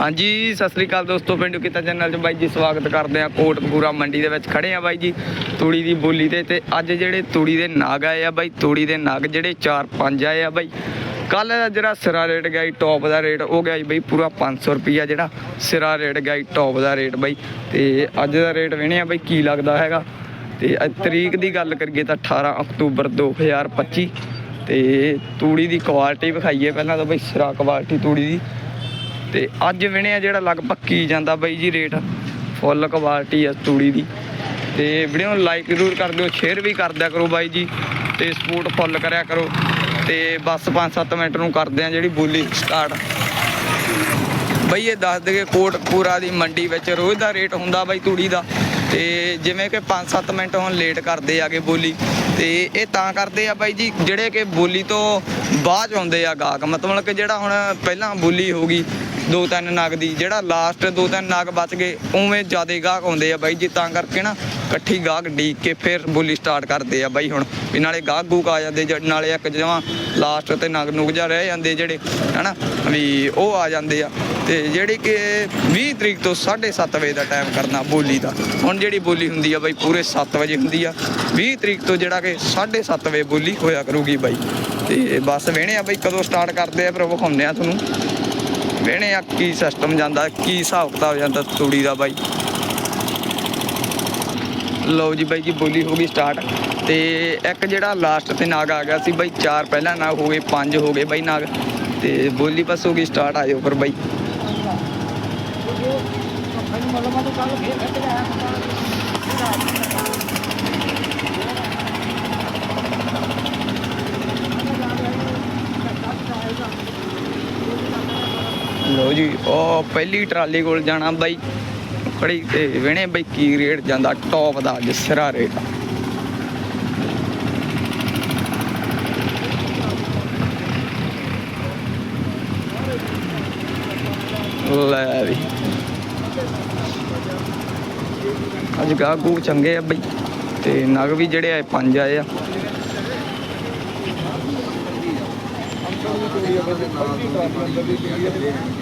ਹਾਂਜੀ, ਸਤਿ ਸ੍ਰੀ ਅਕਾਲ ਦੋਸਤੋ, ਪਿੰਡੂ ਕਿਤਾ ਚੈਨਲ 'ਚ ਬਾਈ ਜੀ ਸਵਾਗਤ ਕਰਦੇ ਆ ਕੋਟਪੂਰਾ ਮੰਡੀ ਦੇ ਵਿੱਚ ਖੜੇ ਆ ਬਾਈ ਜੀ, ਤੂੜੀ ਦੀ ਬੋਲੀ ਤੇ। ਤੇ ਅੱਜ ਜਿਹੜੇ ਤੂੜੀ ਦੇ ਨਾਗ ਆਏ ਆ ਬਾਈ, ਤੂੜੀ ਦੇ ਨਾਗ ਜਿਹੜੇ 4-5 ਆਏ ਆ ਬਾਈ। ਕੱਲ ਦਾ ਜਿਹੜਾ ਸਿਰਾ ਰੇਟ ਗਿਆ ਜੀ, ਟੌਪ ਦਾ ਰੇਟ, ਉਹ ਗਿਆ ਜੀ ਬਾਈ ਪੂਰਾ 500 ਰੁਪਿਆ ਜਿਹੜਾ ਸਿਰਾ ਰੇਟ ਗਿਆ ਜੀ, ਟੌਪ ਦਾ ਰੇਟ ਬਾਈ। ਤੇ ਅੱਜ ਦਾ ਰੇਟ ਵੇਣੇ ਆ ਬਾਈ ਕੀ ਲੱਗਦਾ ਹੈਗਾ। ਤੇ ਤਰੀਕ ਦੀ ਗੱਲ ਕਰੀਏ ਤਾਂ 18 ਅਕਤੂਬਰ 2025 ਤੇ ਤੂੜੀ ਦੀ ਕੁਆਲਿਟੀ ਵਿਖਾਈਏ ਪਹਿਲਾਂ ਤਾਂ ਬਾਈ, ਸਿਰਾ ਕੁਆਲਿਟੀ ਤੂੜੀ ਦੀ। ਤੇ ਅੱਜ ਵਿਣਿਆ ਜਿਹੜਾ ਲਗਭਗ ਕੀ ਜਾਂਦਾ ਬਾਈ ਜੀ ਰੇਟ? ਫੁੱਲ ਕੁਆਲਿਟੀ ਆ ਤੂੜੀ ਦੀ। ਤੇ ਵੀਡੀਓ ਨੂੰ ਲਾਈਕ ਜ਼ਰੂਰ ਕਰ ਦਿਓ ਸ਼ੇਅਰ ਵੀ ਕਰ ਦਿਆ ਕਰੋ ਬਾਈ ਜੀ ਤੇ ਸਪੋਰਟ ਫੁੱਲ ਕਰਿਆ ਕਰੋ। ਤੇ ਬਸ 5-7 ਮਿੰਟ ਨੂੰ ਕਰਦੇ ਆ ਜਿਹੜੀ ਬੋਲੀ ਸਟਾਰਟ ਬਈ ਇਹ ਦੱਸ ਦਗੇ ਕੋਟਪੂਰਾ ਦੀ ਮੰਡੀ ਵਿੱਚ ਰੋਜ਼ ਦਾ ਰੇਟ ਹੁੰਦਾ ਬਾਈ ਤੂੜੀ ਦਾ। ਤੇ ਜਿਵੇਂ ਕਿ 5-7 ਮਿੰਟ ਹੁਣ ਲੇਟ ਕਰਦੇ ਆਗੇ ਬੋਲੀ। ਤੇ ਇਹ ਤਾਂ ਕਰਦੇ ਆ ਬਾਈ ਜੀ ਜਿਹੜੇ ਕਿ ਬੋਲੀ ਤੋਂ ਬਾਅਦ 'ਚ ਆਉਂਦੇ ਆ ਗਾਹਕ। ਮਤਲਬ ਕਿ ਜਿਹੜਾ ਹੁਣ ਪਹਿਲਾਂ ਬੋਲੀ ਹੋ ਗਈ ਦੋ ਤਿੰਨ ਨਗ ਦੀ, ਜਿਹੜਾ ਲਾਸਟ ਦੋ ਤਿੰਨ ਨਗ ਬਚ ਗਏ, ਉਵੇਂ ਜ਼ਿਆਦਾ ਗਾਹਕ ਆਉਂਦੇ ਆ ਬਾਈ ਜੀ, ਤਾਂ ਕਰਕੇ ਨਾ ਇਕੱਠੀ ਗਾਹਕ ਡੀਕ ਕੇ ਫਿਰ ਬੋਲੀ ਸਟਾਰਟ ਕਰਦੇ ਆ ਬਾਈ ਹੁਣ, ਵੀ ਨਾਲੇ ਗਾਹਕ ਗੂਕ ਆ ਜਾਂਦੇ ਜ- ਨਾਲੇ ਇੱਕ ਜਮਾਂ ਲਾਸਟ ਤੇ ਨਗ ਨੁਗ ਜਾ ਰਹਿ ਜਾਂਦੇ ਜਿਹੜੇ, ਹਨਾ, ਵੀ ਉਹ ਆ ਜਾਂਦੇ ਆ। ਤੇ ਜਿਹੜੀ ਕਿ 20 ਤਰੀਕ ਤੋਂ 7:30 ਵਜੇ ਦਾ ਟਾਈਮ ਕਰਨਾ ਬੋਲੀ ਦਾ, ਹੁਣ ਜਿਹੜੀ ਬੋਲੀ ਹੁੰਦੀ ਆ ਬਾਈ ਪੂਰੇ 7 ਵਜੇ ਹੁੰਦੀ ਆ। 20 ਤਰੀਕ ਤੋਂ ਜਿਹੜਾ ਕਿ 7:30 ਵਜੇ ਬੋਲੀ ਹੋਇਆ ਕਰੂਗੀ ਬਾਈ। ਤੇ ਬਸ ਵੇਣੇ ਆ ਬਾਈ, ਕਦੋਂ ਸਟਾਰਟ ਕਰਦੇ ਆ ਫਿਰ ਵਿਖਾਉਂਦੇ ਆ ਤੁਹਾਨੂੰ। ਵੇਣੇ ਆ, ਕੀ ਸਿਸਟਮ ਜਾਂਦਾ, ਕੀ ਹਿਸਾਬ ਕਿਤਾਬ ਜਾਂਦਾ ਤੂੜੀ ਦਾ ਬਾਈ। ਲਓ ਜੀ ਬਾਈ ਜੀ, ਬੋਲੀ ਹੋ ਗਈ ਸਟਾਰਟ ਤੇ ਇੱਕ ਜਿਹੜਾ ਲਾਸਟ ਤੇ ਨਾਗ ਆ ਗਿਆ ਸੀ ਬਾਈ, ਚਾਰ ਪਹਿਲਾਂ ਨਾਗ ਹੋ ਗਏ, ਪੰਜ ਹੋ ਗਏ ਬਾਈ ਨਾਗ। ਤੇ ਬੋਲੀ ਬਸ ਹੋ ਗਈ ਸਟਾਰਟ ਆ ਜਾਓ ਫਿਰ ਬਾਈ। ਲੋ ਜੀ, ਉਹ ਪਹਿਲੀ ਟਰਾਲੀ ਕੋਲ ਜਾਣਾ ਬਾਈ। ਖੜੀ ਤੇ ਵੇਣੇ ਬਾਈ ਕੀ ਰੇਟ ਜਾਂਦਾ ਟੌਪ ਦਾ ਅੱਜ ਸਿਰਾ ਰੇਟ। ਲੈ ਵੀ। ਅੱਜ ਗਾਗੂ ਚੰਗੇ ਆ ਬਈ, ਤੇ ਨਗ ਵੀ ਜਿਹੜੇ ਆ ਪੰਜ ਆਏ ਆ। ਅੰਦਰ ਦੀ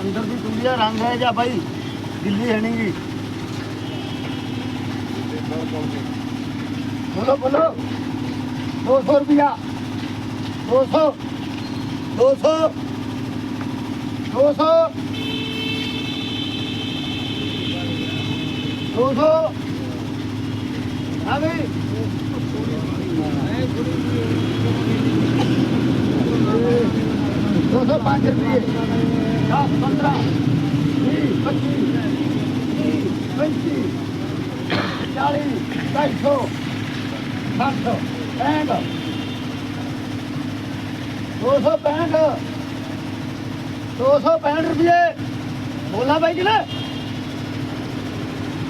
ਅੰਦਰ ਦੀ ਦੁਨੀਆ ਰੰਗ ਹੈ ਜਾਂ ਭਾਈ ਦਿੱਲੀ ਹੈ ਨਹੀਂ ਗੀ ਬੋਲੋ ਬੋਲੋ 200 ਰੁਪਿਆ 200 200 200 200 ਹਾਂ ਵੀ दो सौ पाँच रुपये दस पंद्रह बीस पच्चीस तीस पैंतीस चालीस ढाई सौ सात सौ पैंठ दो सौ पैंठ 265 ਰੁਪਏ। ਬੋਲਾ ਬਾਈ ਜੀ ਨੇ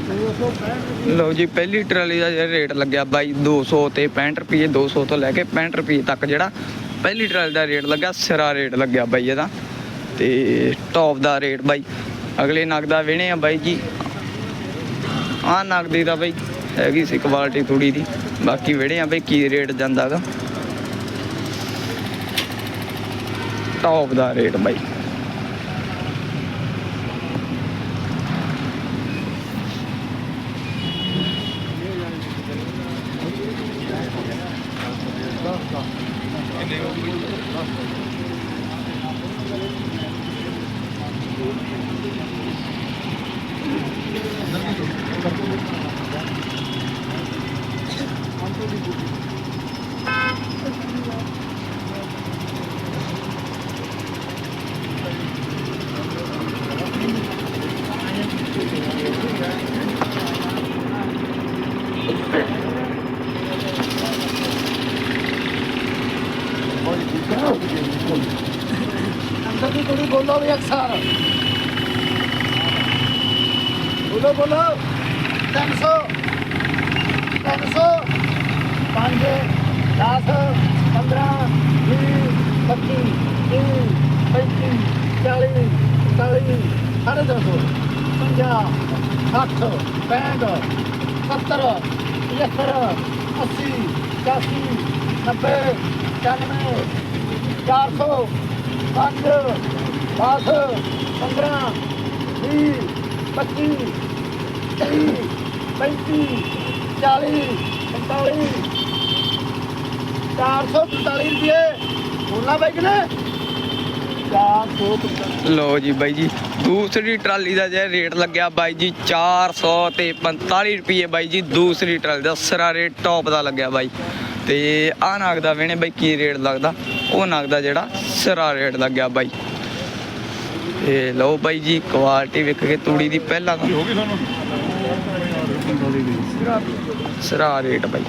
265 ਲਓ ਜੀ, ਪਹਿਲੀ ਟਰਾਲੀ ਦਾ ਜਿਹੜਾ ਰੇਟ ਲੱਗਿਆ ਬਾਈ 200 ਤੇ 65 ਰੁਪਏ 200 ਤੋਂ ਲੈ ਕੇ 65 ਰੁਪਏ ਤੱਕ ਜਿਹੜਾ ਪਹਿਲੀ ਟਰਾਲੀ ਦਾ ਰੇਟ ਲੱਗਾ ਸਿਰਾ ਰੇਟ ਲੱਗਿਆ ਬਾਈ ਇਹਦਾ। ਤੇ ਟੌਪ ਦਾ ਰੇਟ ਬਾਈ, ਅਗਲੇ ਨਗ ਦਾ ਵਿਹਣੇ ਆ ਬਾਈ ਜੀ। ਆ ਨਗ ਦੀ ਦਾ ਬਾਈ, ਹੈਗੀ ਸੀ ਕੁਆਲਿਟੀ ਥੋੜੀ ਦੀ ਬਾਕੀ ਵਿਹਣੇ ਆ ਬਾਈ, ਕੀ ਰੇਟ ਜਾਂਦਾਗਾ ਟੌਪ ਦਾ ਰੇਟ ਬਾਈ। ਅੰਦਰ ਦੀ ਕੁੜੀ ਬੋਲੋ ਵੀ ਅਕਸਰ। ਬੋਲੋ ਬੋਲੋ। 300 300 ਪੰਜ 10 15 20 25 30 35 40 40 ਸਾਢੇ ਤਿੰਨ ਸੌ। 50 60 65 70 75 80 85 90 91 92 400 5 10 15 20 25 30 35 40 45 445 ਰੁਪਏ। ਬੋਲਣਾ ਬਾਈ ਕਿਨੇ 445 ਲੋ ਜੀ ਬਾਈ ਜੀ, ਦੂਸਰੀ ਟਰਾਲੀ ਦਾ ਜਿਹੜਾ ਰੇਟ ਲੱਗਿਆ ਬਾਈ ਜੀ 400 ਤੇ 45 ਰੁਪਏ ਬਾਈ ਜੀ, ਦੂਸਰੀ ਟਰਾਲੀ ਦਾ ਸਰਾ ਰੇਟ ਟੌਪ ਦਾ ਲੱਗਿਆ ਬਾਈ। ਤੇ ਆ ਨਾਗ ਦਾ ਵੇਣੇ ਬਾਈ ਕੀ ਰੇਟ ਲੱਗਦਾ, ਉਹ ਨਾਗ ਦਾ ਜਿਹੜਾ ਸਰਾ ਰੇਟ ਲੱਗਿਆ ਬਾਈ। ਤੇ ਲਓ ਬਾਈ ਜੀ ਕੁਆਲਿਟੀ ਵੇਖ ਕੇ ਤੂੜੀ ਦੀ ਪਹਿਲਾਂ ਤਾਂ। ਹੋ ਗਈ ਤੁਹਾਨੂੰ? ਸਰਾ ਰੇਟ ਬਾਈ।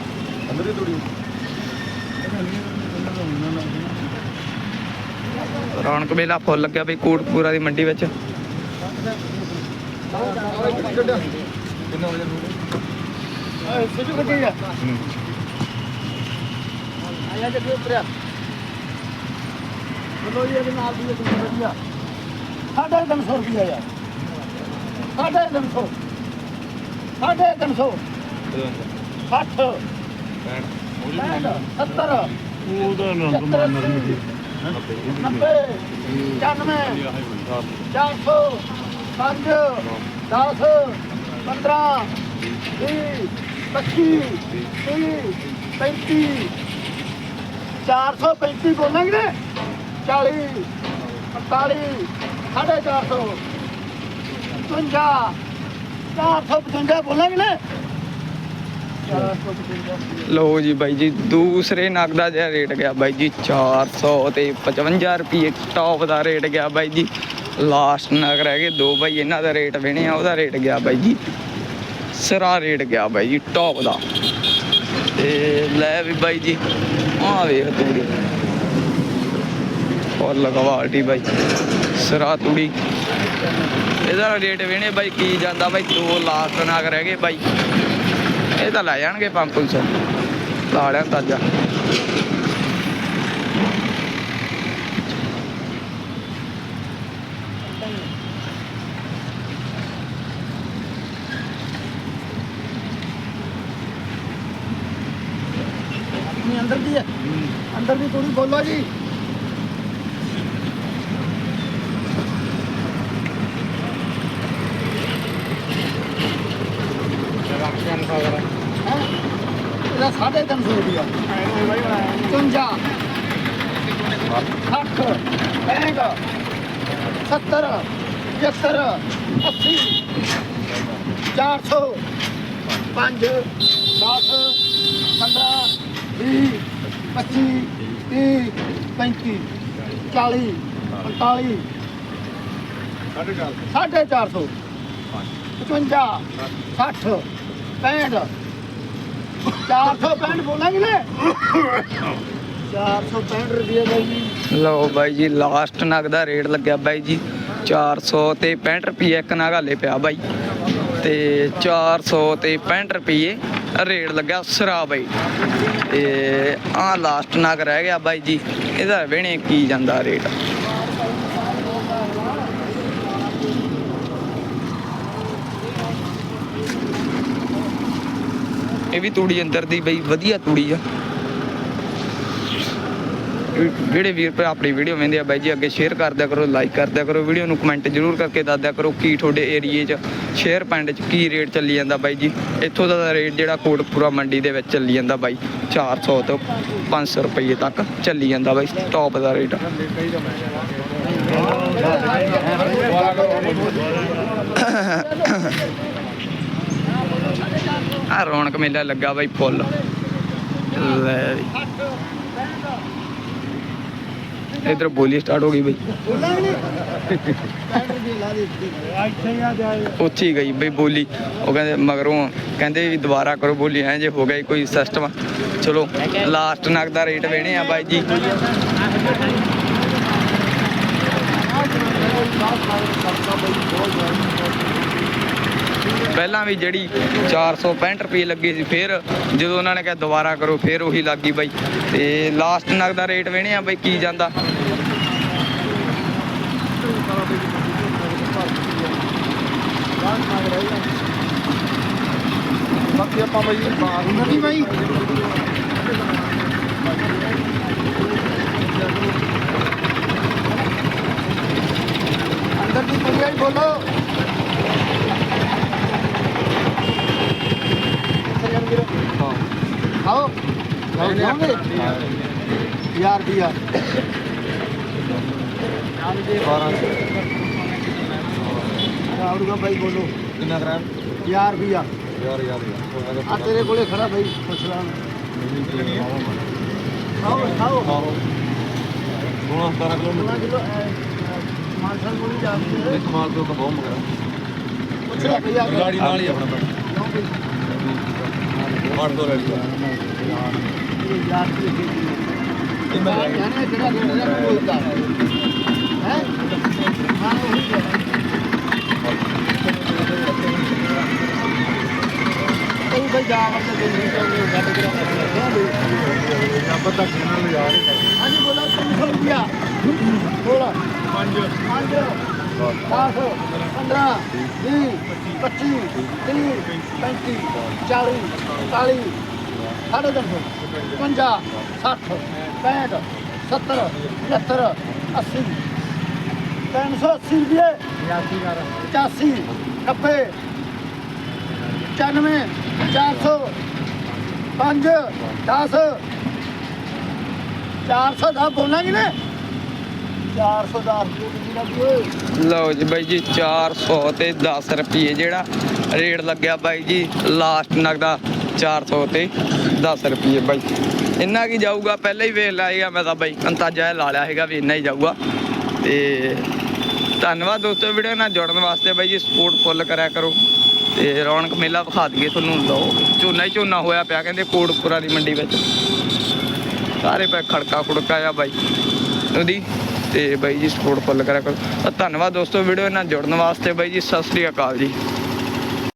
ਅੰਦਰ ਹੀ ਤੋੜੀ। ਰੌਣਕ ਮੇਲਾ ਫੁੱਲ ਲੱਗਿਆ ਬਈ ਕੋਟਪੂਰਾ ਦੀ ਮੰਡੀ ਵਿੱਚ। ਕਿੰਨਾ ਵਜੇ ਨੂੰ ਸਿੱਧੂ ਗੱਡੀ ਆ ਆਇਆ ਤੇ ਫਿਰ ਬੋਲੋ ਜੀ ਇਹਦੇ ਨਾਲ ਦੀ ਇੱਕ ਵਧੀਆ ਸਾਢੇ ਤਿੰਨ ਸੌ ਰੁਪਇਆ ਯਾਰ। ਸਾਢੇ ਤਿੰਨ ਸੌ। ਸਾਢੇ ਤਿੰਨ ਸੌ। 60 65 70 ਉਹਦਾ ਰੰਗ ਮਾਰਨਾ ਨਹੀਂ। 90 95 400 5 10 15 20 25 30 35 435 ਬੋਲਾਂਗੇ 40 45 ਸਾਢੇ 400 55 455 ਬੋਲਾਂਗੇ ਨੇ 455 ਜੀ ਬਾਈ ਜੀ, ਦੂਸਰੇ ਨਗ ਦਾ ਜਿਹੜਾ ਰੇਟ ਗਿਆ ਬਾਈ ਜੀ 400 ਤੇ 55 ਰੁਪਏ ਟੌਪ ਦਾ ਰੇਟ ਗਿਆ ਬਾਈ ਜੀ। ਲਾਸਟ ਨਗ ਰਹਿ ਗਏ ਦੋ ਬਾਈ, ਇਹਨਾਂ ਦਾ ਰੇਟ ਵੇਣੇ ਆ, ਉਹਦਾ ਰੇਟ ਗਿਆ ਬਾਈ ਜੀ। ਸਰਾ ਰੇਟ ਗਿਆ ਬਾਈ ਜੀ ਟੌਪ ਦਾ। ਤੇ ਲੈ ਵੀ ਬਾਈ ਜੀ ਆ ਵੇਖ ਤੂੜੀ। ਫੁੱਲ ਕੁਆਲਿਟੀ ਬਾਈ। ਸਰਾ ਤੂੜੀ ਇਹਦਾ ਰੇਟ ਵੇਣੇ ਬਾਈ, ਕੀ ਜਾਂਦਾ ਬਾਈ, ਦੋ ਲਾਸਟ ਨਗ ਰਹਿ ਗਏ ਬਾਈ। ਇਹ ਤਾਂ ਲੈ ਜਾਣਗੇ 500 ਲਾ ਲਿਆ ਤਾਜਾ ਅੰਦਰ ਦੀ ਹੈ। ਅੰਦਰ ਦੀ ਥੋੜੀ ਬੋਲੋ ਜੀ। ਹੈਂ? ਇਹਦਾ ਸਾਢੇ ਤਿੰਨ ਸੌ ਰੁਪਇਆ। 55 60 65 70 75 80 400 5 10 15 20 25 30 35 40 45 ਸਾਡੇ ਚਾਰ ਸਾਢੇ 400 55 60 65 465 ਬੋਲਾਂਗੇ ਨੇ। 465 ਰੁਪਏ ਦਾ ਜੀ। ਲਓ ਬਾਈ ਜੀ ਲਾਸਟ ਨਗ ਦਾ ਰੇਟ ਲੱਗਿਆ ਬਾਈ ਜੀ 400 ਤੇ 65 ਰੁਪਏ ਇੱਕ ਨਗ ਹਾਲੇ ਪਿਆ ਬਾਈ। ਤੇ 400 ਤੇ 65 ਰੁਪਏ ਰੇਟ ਲੱਗਿਆ ਸਰਾ ਬਾਈ। ਤੇ ਆ ਲਾਸਟ ਨਗ ਰਹਿ ਗਿਆ ਬਾਈ ਜੀ, ਇਹਦਾ ਵੇਣੇ ਕੀ ਜਾਂਦਾ ਰੇਟ ਇਹ ਵੀ ਤੂੜੀ ਅੰਦਰ ਦੀ ਬਈ ਵਧੀਆ ਤੂੜੀ ਆ। ਜਿਹੜੇ ਵੀਰ ਭਰਾ ਆਪਣੀ ਵੀਡੀਓ ਵੇਂਦੇ ਆ ਬਾਈ ਜੀ ਅੱਗੇ ਸ਼ੇਅਰ ਕਰ ਦਿਆ ਕਰੋ ਲਾਈਕ ਕਰ ਦਿਆ ਕਰੋ ਵੀਡੀਓ ਨੂੰ ਕਮੈਂਟ ਜ਼ਰੂਰ ਕਰਕੇ ਦੱਸ ਦਿਆ ਕਰੋ ਕੀ ਤੁਹਾਡੇ ਏਰੀਏ 'ਚ ਸ਼ੇਅਰ ਪਿੰਡ 'ਚ ਕੀ ਰੇਟ ਚੱਲੀ ਜਾਂਦਾ ਬਾਈ ਜੀ। ਇੱਥੋਂ ਦਾ ਰੇਟ ਜਿਹੜਾ ਕੋਟਪੂਰਾ ਮੰਡੀ ਦੇ ਵਿੱਚ ਚੱਲੀ ਜਾਂਦਾ ਬਾਈ 400 ਤੋਂ 500 ਰੁਪਏ ਤੱਕ ਚੱਲੀ ਜਾਂਦਾ ਬਾਈ ਟੌਪ ਦਾ ਰੇਟ ਆ ਰੌਣਕ ਮੇਲਾ ਲੱਗਾ ਬਾਈ ਫੁੱਲ। ਲੈ ਇਧਰ ਬੋਲੀ ਸਟਾਰਟ ਹੋ ਗਈ ਬਈ। ਉੱਥੇ ਹੀ ਗਈ ਬਈ ਬੋਲੀ। ਉਹ ਕਹਿੰਦੇ ਮਗਰੋਂ ਕਹਿੰਦੇ ਵੀ ਦੁਬਾਰਾ ਕਰੋ ਬੋਲੀ, ਐ ਜੇ ਹੋ ਗਿਆ ਕੋਈ ਸਿਸਟਮ ਚਲੋ ਲਾਸਟ ਨਗ ਦਾ ਰੇਟ ਵੇਣੇ ਆ ਬਾਈ ਜੀ। ਪਹਿਲਾਂ ਵੀ ਜਿਹੜੀ 465 ਰੁਪਏ ਲੱਗੇ ਸੀ ਫਿਰ ਜਦੋਂ ਉਹਨਾਂ ਨੇ ਕਿਹਾ ਦੁਬਾਰਾ ਕਰੋ ਫਿਰ ਉਹੀ ਲੱਗੀ ਬਾਈ। ਤੇ ਲਾਸਟ ਨਗ ਦਾ ਰੇਟ ਵੇਣੇ ਆ ਬਾਈ ਕੀ ਜਾਂਦਾ? ਅੰਦਰ ਦੀ ਕੁੜੀਆਂ ਬੋਲੋ। ਹੀ ਬੋਲੋ ਆਓ ਆਓ ਜਾਓਗੇ ਯਾਰ ਦੀ ਯਾਰ ਆਉਗਾ ਬਾਈ ਬੋਲੋ ਕਿੰਨਾ ਕਰਾਂ ਯਾਰ ਵੀ ਆ ਯਾਰ ਯਾਰ ਯਾਰ ਆ ਤੇਰੇ ਕੋਲੇ ਖੜਾ ਬਾਈ ਪੁੱਛ ਲਾਂ ਆਓ ਆਓ ਸੋਲਾਂ 17 ਕਿੰਨਾ ਕਿਲੋਮੀਟਰ ਕਿਲੋ ਮਾਨਸਨ ਕੋਲ ਜਾ ਕੇ ਇੱਕ ਮਾਲ ਤੋਂ ਤਾਂ ਬਹੁਤ ਮਗਰ ਪੁੱਛ ਲੈ ਭਈ ਆ ਕੇ। ਗਾੜੀ ਨਾਲ ਹੀ ਆਪਣਾ ਪਿੰਡ ਕਿਉਂ ਬਈ? 800 ਲੈ ਲਿਆ ਇਹ ਯਾਰ ਦੀ ਖੇਤੀ ਮੈਂ ਜਾਣਿਆ ਜਿਹੜਾ ਜਿਹੜਾ ਕੋਈ ਹੁੰਦਾ ਹੈ ਹਾਂ ਉਹੀ ਕਹਿਣਾ। ਕੋਈ ਬਈ ਜਾ ਵਰਤੇ ਦੇ ਨਹੀਂ ਚਾਹੁੰਦੇ ਗੱਡ ਕਰਾ। ਆਪਾਂ ਤਾਂ ਕਿੰਨਾ ਲਿਆ ਹਾਂਜੀ ਬੋਲਾ 300 ਰੁਪਿਆ ਬੋਲਾ 5 5 10 15 20 25 30 35 40 40 ਸਾਢੇ ਤਿੰਨ ਸੌ 50 60 65 70 75 80 380 ਰੁਪਏ। 85 90 95 400 5 10 400 ਦਾ ਬੋਲਾਂਗੇ ਨੇ। 400 ਦਾ ਰੁਪਏ ਲੱਗੀ ਓਏ। ਲਓ ਜੀ ਬਾਈ ਜੀ 400 ਤੇ 10 ਰੁਪਏ ਜਿਹੜਾ ਰੇਟ ਲੱਗਿਆ ਬਾਈ ਜੀ ਲਾਸਟ ਨਗ ਦਾ 400 ਤੇ 10 ਰੁਪਏ ਬਾਈ। ਇੰਨਾ ਕੀ ਜਾਊਗਾ, ਪਹਿਲਾਂ ਹੀ ਵੇਖ ਲਾਏਗਾ ਮੈਂ ਤਾਂ ਬਾਈ। ਅੰਤਾਜਾ ਲਾ ਲਿਆ ਹੈਗਾ ਵੀ ਇੰਨਾ ਹੀ ਜਾਊਗਾ। ਤੇ ਧੰਨਵਾਦ ਦੋਸਤੋ ਵੀਡੀਓ ਨਾਲ ਜੁੜਨ ਵਾਸਤੇ ਬਾਈ ਜੀ ਸਪੋਰਟ ਫੁੱਲ ਕਰਿਆ ਕਰੋ। ਤੇ ਰੌਣਕ ਮੇਲਾ ਵਿਖਾ ਦਈਏ ਤੁਹਾਨੂੰ। ਲਓ, ਝੋਨਾ ਹੀ ਝੋਨਾ ਹੋਇਆ ਪਿਆ ਕਹਿੰਦੇ ਕੋਟਪੁਰਾ ਦੀ ਮੰਡੀ ਵਿੱਚ। ਸਾਰੇ ਪੈ ਖੜਕਾ ਖੁੜਕਾ ਆ ਬਾਈ। ਉਹਦੀ ਤੇ ਬਾਈ ਜੀ ਸਪੋਰਟ ਫੁੱਲ ਕਰਿਆ ਕਰੋ। ਧੰਨਵਾਦ ਦੋਸਤੋ ਵੀਡੀਓ ਨਾਲ ਜੁੜਨ ਵਾਸਤੇ। ਬਾਈ ਜੀ, ਸਤਿ ਸ੍ਰੀ ਅਕਾਲ ਜੀ।